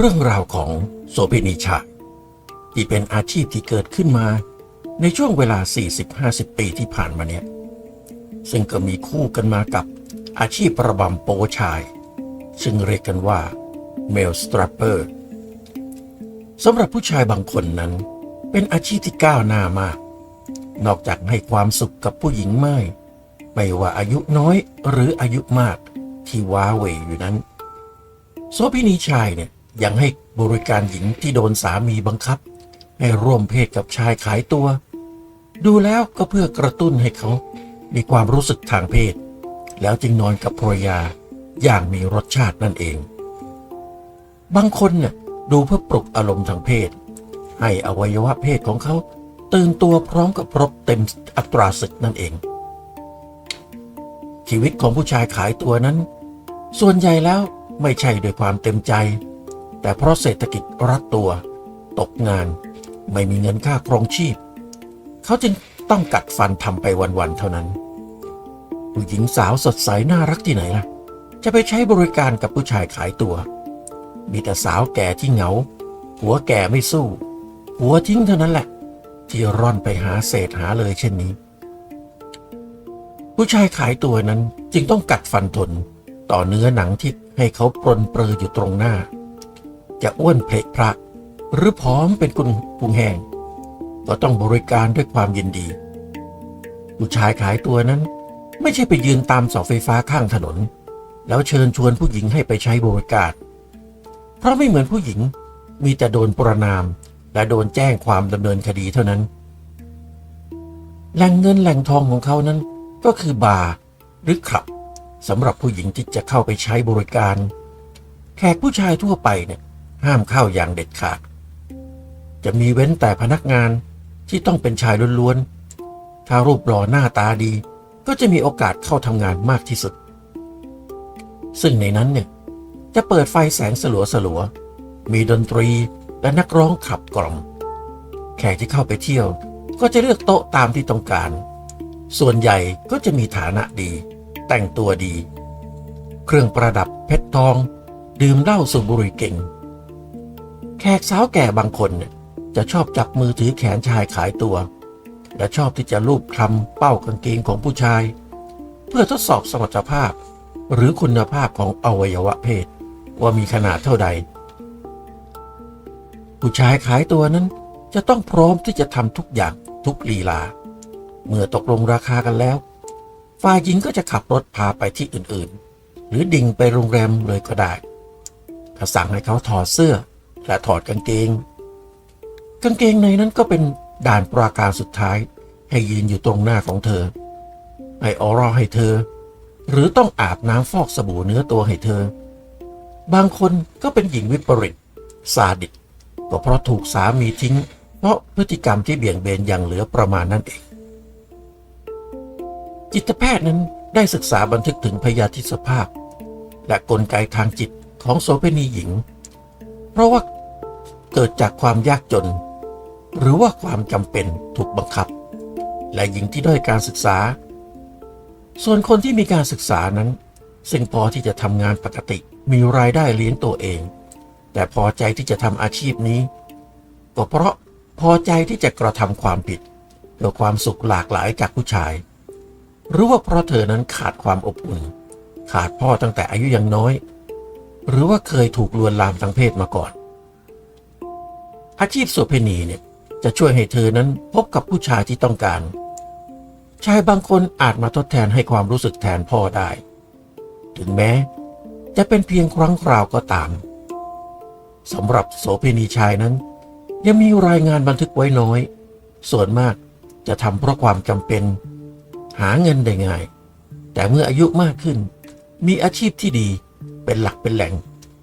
เรื่องราวของโสเภณีชายที่เป็นอาชีพที่เกิดขึ้นมาในช่วงเวลา 40-50 ปีที่ผ่านมาเนี้ยซึ่งก็มีคู่กันมากับอาชีพประบำโปชาย ซึ่งเรียกกันว่าเมลสตรัปเปอร์สำหรับผู้ชายบางคนนั้น เป็นอาชีพที่ก้าวหน้ามาก นอกจากให้ความสุขกับผู้หญิงไม่ ไม่ว่าอายุน้อยหรืออายุมากที่ว้าเหวอยู่นั้นโสพินีชายเนี่ย ยังให้บริการหญิงที่โดนสามีบังคับ ให้ร่วมเพศกับชายขายตัว ดูแล้วก็เพื่อกระตุ้นให้เขา มีความรู้สึกทางเพศ แล้วจึงนอนกับภรรยาอย่างมีรสชาตินั่นเอง บางคนเนี่ยดูเพื่อปลุกอารมณ์ทางเพศ ให้อวัยวะเพศของเขา ตื่นตัวพร้อมกับรบเต็มอัตราศึกนั่นเอง ชีวิตของผู้ชายขายตัวนั้น ส่วนใหญ่แล้วไม่ใช่ด้วยความเต็มใจ แต่เพราะเศรษฐกิจรัดตัว ตกงานไม่มีเงินค่าครองชีพ เขาจึงต้องกัดฟันทำไปวันๆเท่านั้น ผู้หญิงสาวสดใสน่ารักที่ไหนล่ะ จะไปใช้บริการกับผู้ชายขายตัว มีแต่สาวแก่ที่เหงา หัวแก่ไม่สู้ หัวทิ้งเท่านั้นแหละ ที่ร่อนไปหาเศษหาเลยเช่นนี้ ผู้ชายขายตัวนั้นจึงต้องกัดฟันทนต่อเนื้อหนังที่ให้เขาปรนเปรออยู่ตรงหน้า จะอ้วนเพลกพระ หรือผอมเป็นกุนพุงแหงก็ต้องบริการด้วยความยินดี ผู้ชายขายตัวนั้น ไม่ใช่ไปยืนตามเสาไฟฟ้าข้างถนน แล้วเชิญชวนผู้หญิงให้ไปใช้บริการ เพราะไม่เหมือนผู้หญิงมีแต่โดนประนาม และโดนแจ้งความดำเนินคดีเท่านั้น แหล่งเงินแหล่งทองของเขานั้นก็คือบาร์หรือคลับสำหรับผู้หญิงที่จะเข้าไปใช้บริการ แขกผู้ชายทั่วไปเนี่ย ห้ามเข้าอย่างเด็ดขาด จะมีเว้นแต่พนักงานที่ต้องเป็นชายล้วนๆ ถ้ารูปหล่อหน้าตาดี ก็จะมีโอกาสเข้าทำงานมากที่สุด ซึ่งในนั้นเนี่ยจะเปิดไฟแสงสลัวสลัวๆ มีดนตรีและนักร้องขับกล่อม แขกที่เข้าไปเที่ยวก็จะเลือกโต๊ะตามที่ต้องการ ส่วนใหญ่ก็จะมีฐานะดี แต่งตัวดี เครื่องประดับเพชรทอง ดื่มเหล้าสูบบุหรี่เก่ง แขกสาวแก่บางคนเนี่ยจะชอบจับมือถือแขนชายขายตัว และชอบที่จะลูบคลำเป้ากางเกงของผู้ชาย เพื่อทดสอบสมรรถภาพ หรือคุณภาพของอวัยวะเพศ ว่ามีขนาดเท่าใด ผู้ชายขายตัวนั้นจะต้องพร้อมที่จะทำทุกอย่างทุกลีลา เมื่อตกลงราคากันแล้ว ฝ่ายหญิงก็จะขับรถพาไปที่อื่นๆ หรือดิ่งไปโรงแรมเลยก็ได้ถ้าสั่งให้เขาถอดเสื้อ และถอดกางเกง กางเกงในนั้นก็เป็นด่านปราการสุดท้าย ให้ยืนอยู่ตรงหน้าของเธอให้ออร่าให้เธอ หรือต้องอาบน้ำฟอกสบู่เนื้อตัวให้เธอ บางคนก็เป็นหญิงวิปริตซาดิสก็เพราะถูกสามีทิ้ง เพราะพฤติกรรมที่เบี่ยงเบนอย่างเหลือประมาณนั่นเอง จิตแพทย์นั้นได้ศึกษาบันทึกถึงพยาธิสภาพ และกลไกทางจิตของโสเภณีหญิง เพราะว่า เกิดจากความยากจน หรือว่าความจำเป็นถูกบังคับ และหญิงที่ด้อยการศึกษา ส่วนคนที่มีการศึกษานั้น ซึ่งพอที่จะทำงานปกติมีรายได้เลี้ยงตัวเอง แต่พอใจที่จะทำอาชีพนี้ ก็เพราะพอใจที่จะกระทำความผิดเพื่อความสุขหลากหลายจากผู้ชาย หรือว่าเพราะเธอนั้นขาดความอบอุ่น ขาดพ่อตั้งแต่อายุยังน้อย หรือว่าเคยถูกลวนลามทางเพศมาก่อน อาชีพโสเภณีเนี่ยจะช่วยให้เธอนั้นพบกับผู้ชายที่ต้องการ ชายบางคนอาจมาทดแทนให้ความรู้สึกแทนพ่อได้ ถึงแม้ จะเป็นเพียงครั้งคราวก็ตามสำหรับโสเภณีชายนั้น ยังมีรายงานบันทึกไว้น้อย ส่วนมากจะทำเพราะความจำเป็น หาเงินได้ง่าย แต่เมื่ออายุมากขึ้น มีอาชีพที่ดีเป็นหลักเป็นแหล่ง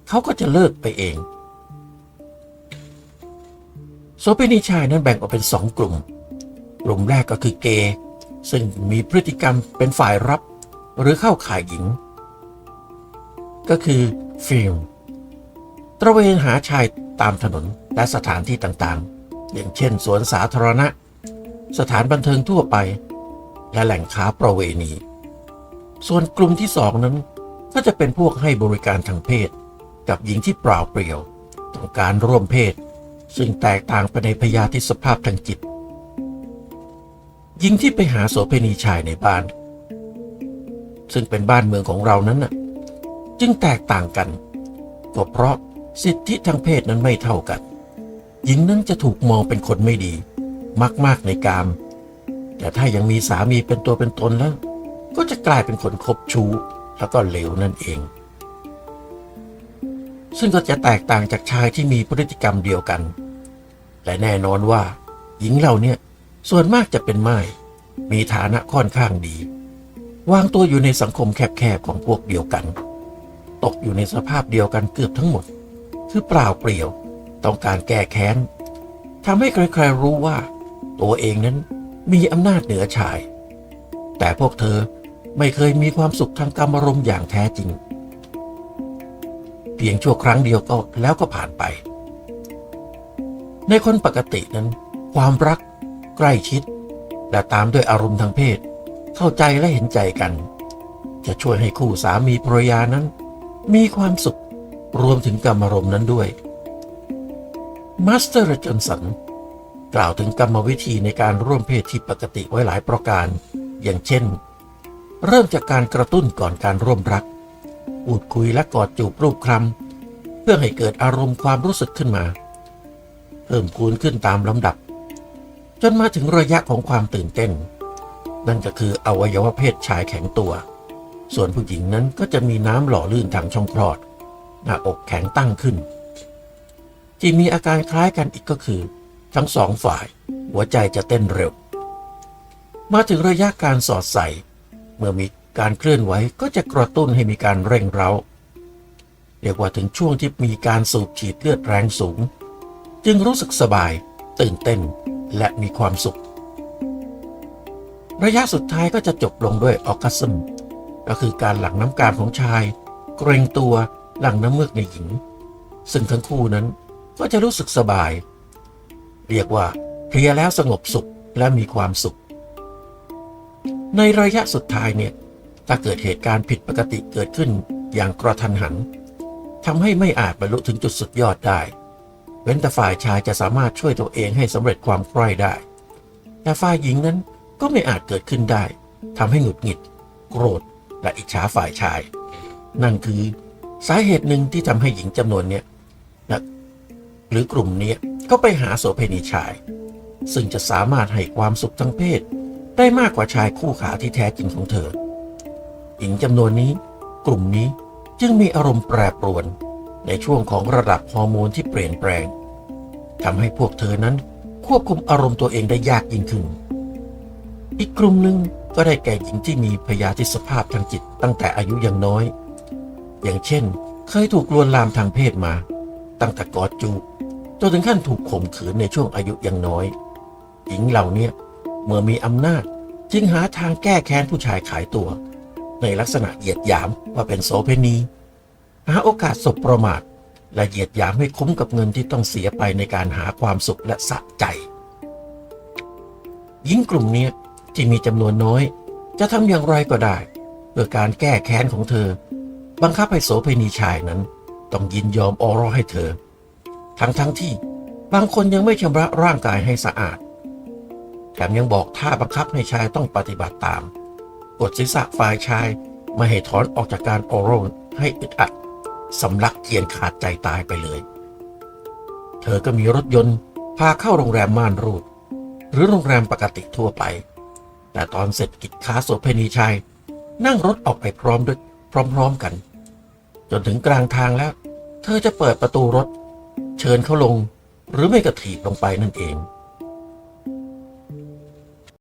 เขาก็จะเลิกไปเอง โสเภณีชายนั้นแบ่งออกเป็นสองกลุ่ม กลุ่มแรกก็คือเกย์ซึ่งมีพฤติกรรมเป็นฝ่ายรับ หรือเข้าข่ายหญิง ก็คือฟิลตระเวนหาชายตามถนนและสถานที่ต่างๆ อย่างเช่นสวนสาธารณะ สถานบันเทิงทั่วไป และแหล่งค้าประเวณี ส่วนกลุ่มที่สองนั้น ก็จะเป็นพวกให้บริการทางเพศ กับหญิงที่เปล่าเปลี่ยว ต้องการร่วมเพศ ซึ่งแตกต่างไปในพยาธิสภาพทางจิตหญิงที่ไปหาโสเภณีชายในบ้าน ซึ่งเป็นบ้านเมืองของเรานั้นน่ะ จึงแตกต่างกันก็เพราะสิทธิทางเพศนั้นไม่เท่ากัน หญิงนั้นจะถูกมองเป็นคนไม่ดี มากๆในกาม แต่ถ้ายังมีสามีเป็นตัวเป็นตนแล้ว ก็จะกลายเป็นคนคบชู้แล้วก็เลวนั่นเอง ซึ่งก็จะแตกต่างจากชายที่มีพฤติกรรมเดียวกัน และแน่นอนว่า หญิงเหล่านี้ส่วนมากจะเป็นไม้มีฐานะค่อนข้างดี วางตัวอยู่ในสังคมแคบๆของพวกเดียวกัน ตกอยู่ในสภาพเดียวกันเกือบทั้งหมด คือเปล่าเปลี่ยว ต้องการแก้แค้นทำให้ใครๆรู้ว่า ตัวเองนั้นมีอำนาจเหนือชาย แต่พวกเธอไม่เคยมีความสุขทางกรรมารมณ์อย่างแท้จริง เพียงชั่วครั้งเดียวก็แล้วก็ผ่านไป ในคนปกตินั้น ความรัก ใกล้ชิด และตามด้วยอารมณ์ทางเพศ เข้าใจและเห็นใจกัน จะช่วยให้คู่สามีภรรยานั้น มีความสุขรวมถึงกรรมารมณ์นั้นด้วยมาสเตอร์จอนสันกล่าวถึงกรรมวิธีในการร่วมเพศที่ปกติไว้หลายประการ อย่างเช่น เริ่มจากการกระตุ้นก่อนการร่วมรักพูดคุยและกอดจูบรูปคลำเพื่อให้เกิดอารมณ์ความรู้สึกขึ้นมา เพิ่มคูณขึ้นตามลำดับ จนมาถึงระยะของความตื่นเต้น นั่นก็คืออวัยวะเพศชายแข็งตัว ส่วนผู้หญิงนั้นก็จะมีน้ำหล่อลื่นทางช่องคลอด หน้าอกแข็งตั้งขึ้น ที่มีอาการคล้ายกันอีกก็คือ ทั้งสองฝ่าย หัวใจจะเต้นเร็ว มาถึงระยะการสอดใส่ เมื่อมีการเคลื่อนไหวก็จะกระตุ้นให้มีการเร่งเร้าเรียกว่าถึงช่วงที่มีการสูบฉีดเลือดแรงสูง จึงรู้สึกสบาย ตื่นเต้นและมีความสุข ระยะสุดท้ายก็จะจบลงด้วยออกัสซึมก็คือการหลั่งน้ำกามของชาย เกรงตัวหลั่งน้ำเมือกในหญิง ซึ่งทั้งคู่นั้นก็จะรู้สึกสบาย เรียกว่าเพลียแล้วสงบสุขและมีความสุข ในระยะสุดท้ายเนี่ยถ้าเกิดเหตุการณ์ผิดปกติเกิดขึ้นอย่างกระทันหันทำให้ไม่อาจบรรลุถึงจุดสุดยอดได้ เว้นแต่ฝ่ายชายจะสามารถช่วยตัวเองให้สำเร็จความใคร่ได้ แต่ฝ่ายหญิงนั้นก็ไม่อาจเกิดขึ้นได้ทำให้หงุดหงิด โกรธ และอิจฉาฝ่ายชาย นั่นคือสาเหตุหนึ่งที่ทำให้หญิงจำนวนเนี้ยนะหรือกลุ่มเนี้ยก็ไปหาโสเภณีชาย ซึ่งจะสามารถให้ความสุขทางเพศ ได้มากกว่าชายคู่ขาที่แท้จริงของเธอ หญิงจำนวนนี้ กลุ่มนี้จึงมีอารมณ์แปรปรวน ในช่วงของระดับฮอร์โมนที่เปลี่ยนแปลงทำให้พวกเธอนั้นควบคุมอารมณ์ตัวเองได้ยากยิ่งขึ้น อีกกลุ่มหนึ่งก็ได้แก่หญิงที่มีพยาธิสภาพทางจิตตั้งแต่อายุยังน้อย อย่างเช่น เคยถูกลวนลามทางเพศมา ตั้งแต่กอดจูบจนถึงขั้นถูกข่มขืนในช่วงอายุยังน้อย หญิงเหล่านี้เมื่อมีอำนาจจึงหาทางแก้แค้นผู้ชายขายตัว ในลักษณะเหยียดหยามว่าเป็นโสเพณี หาโอกาสสบประมาทและเหยียดหยามให้คุ้มกับเงินที่ต้องเสียไปในการหาความสุขและสะใจ หญิงกลุ่มนี้ที่มีจำนวนน้อย จะทำอย่างไรก็ได้ เพื่อการแก้แค้นของเธอ บังคับให้โสเพณีชายนั้น ต้องยินยอมออรอให้เธอ ทั้งทั้งที่บางคนยังไม่ชำระร่างกายให้สะอาดแถมยังบอกท่าบังคับให้ชายต้องปฏิบัติตาม กดศีรษะฝ่ายชายไม่ให้ถอนออกจากการโอโรลให้อึดอัด สำลักเกียนขาดใจตายไปเลย เธอก็มีรถยนต์พาเข้าโรงแรมม่านรูด หรือโรงแรมปกติทั่วไป แต่ตอนเสร็จกิจค้าโสเพณีชายนั่งรถออกไปพร้อมด้วยพร้อม ๆกัน จนถึงกลางทางแล้ว เธอจะเปิดประตูรถ เชิญเขาลง หรือไม่กระถีบลงไปนั่นเอง